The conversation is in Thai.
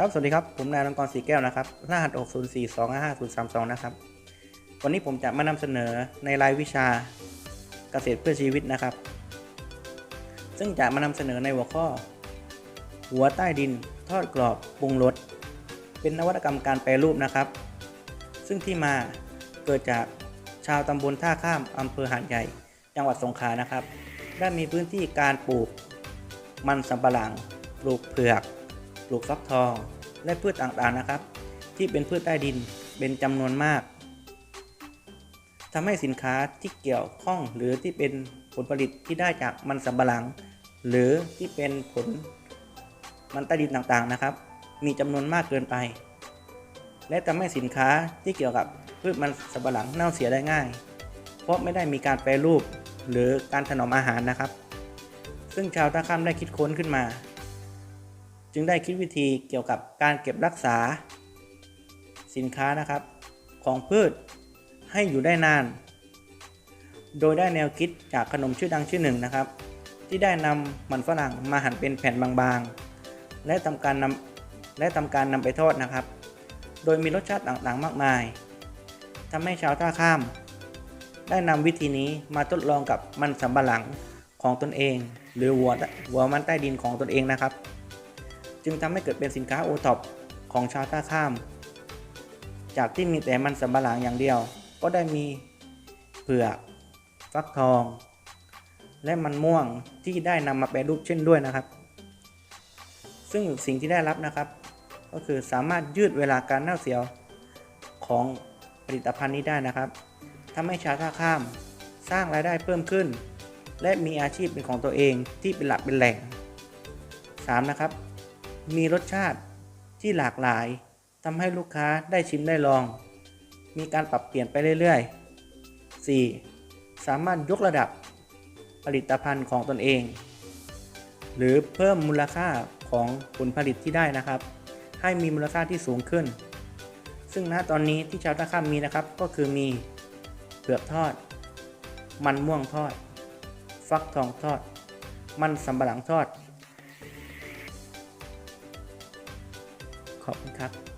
ครับ สวัสดีครับ ผมนายอลังกรสีแก้วนะครับ รหัส 604255032 นะครับ วันนี้ผมจะมานำเสนอในรายวิชาเกษตรเพื่อชีวิตนะครับ ซึ่งจะมานำเสนอในหัวข้อ หัวใต้ดิน ทอดกรอบปรุงรส เป็นนวัตกรรมการแปรรูปนะครับ ซึ่งที่มาเกิดจากชาวตำบลท่าข้ามอำเภอหาดใหญ่ จังหวัดสงขลานะครับ ได้มีพื้นที่การปลูกมันสำปะหลัง ปลูกเผือก ปลูกฟักทอง และพืชต่างๆนะครับ ที่เป็นพืชใต้ดินเป็นจำนวนมากทำให้สินค้าที่เกี่ยวข้องหรือที่เป็นผลผลิตที่ได้จากมันสำปะหลัง หรือที่เป็นผลมันใต้ดินต่างๆนะครับ มีจำนวนมากเกินไป และทำให้สินค้าที่เกี่ยวกับพืชมันสำปะหลังเน่าเสียได้ง่าย เพราะไม่ได้มีการแปรรูปหรือการถนอมอาหารนะครับ ซึ่งชาวท่าข้ามได้คิดค้นขึ้นมา จึงได้คิดวิธีเกี่ยวกับการเก็บรักษา สินค้านะครับ ของพืชให้อยู่ได้นาน โดยได้แนวคิดจากขนมชื่อดังชื่อหนึ่งนะครับ ที่ได้นำมันฝรั่งมาหั่นเป็นแผ่นบางๆ และทำการนำและทำการนำไปทอดนะครับ โดยมีรสชาติต่างๆ มากมายทำให้ชาวท่าข้าม ได้นำวิธีนี้มาทดลองกับมันสำปะหลังของตนเอง หรือหัวหัวมันใต้ดินของตนเองนะครับ จึงทำให้เกิดเป็นสินค้าโอท็อปของชาวท่าข้าม จากที่มีแต่มันสำปะหลังอย่างเดียว ก็ได้มีเผือกฟักทอง และมันม่วงที่ได้นำมาแปรรูปเช่นด้วยนะครับ ซึ่งสิ่งที่ได้รับนะครับ ก็คือสามารถยืดเวลาการเน่าเสียของผลิตภัณฑ์นี้ได้นะครับทำให้ชาวท่าข้ามสร้างรายได้เพิ่มขึ้น และมีอาชีพเป็นของตัวเองที่เป็นหลักเป็นแหล่ง 3. นะครับ มีรสชาติที่หลากหลายทำให้ลูกค้าได้ชิมได้ลอง มีการปรับเปลี่ยนไปเรื่อยๆ 4. สามารถยกระดับผลิตภัณฑ์ของตนเอง หรือเพิ่มมูลค่าของผลผลิตที่ได้นะครับ ให้มีมูลค่าที่สูงขึ้น ซึ่งณตอนนี้ที่ชาวท่าข้ามมีนะครับก็คือมีเผือกทอด มันม่วงทอด ฟักทองทอด มันสำปะหลังทอด ขอบคุณครับ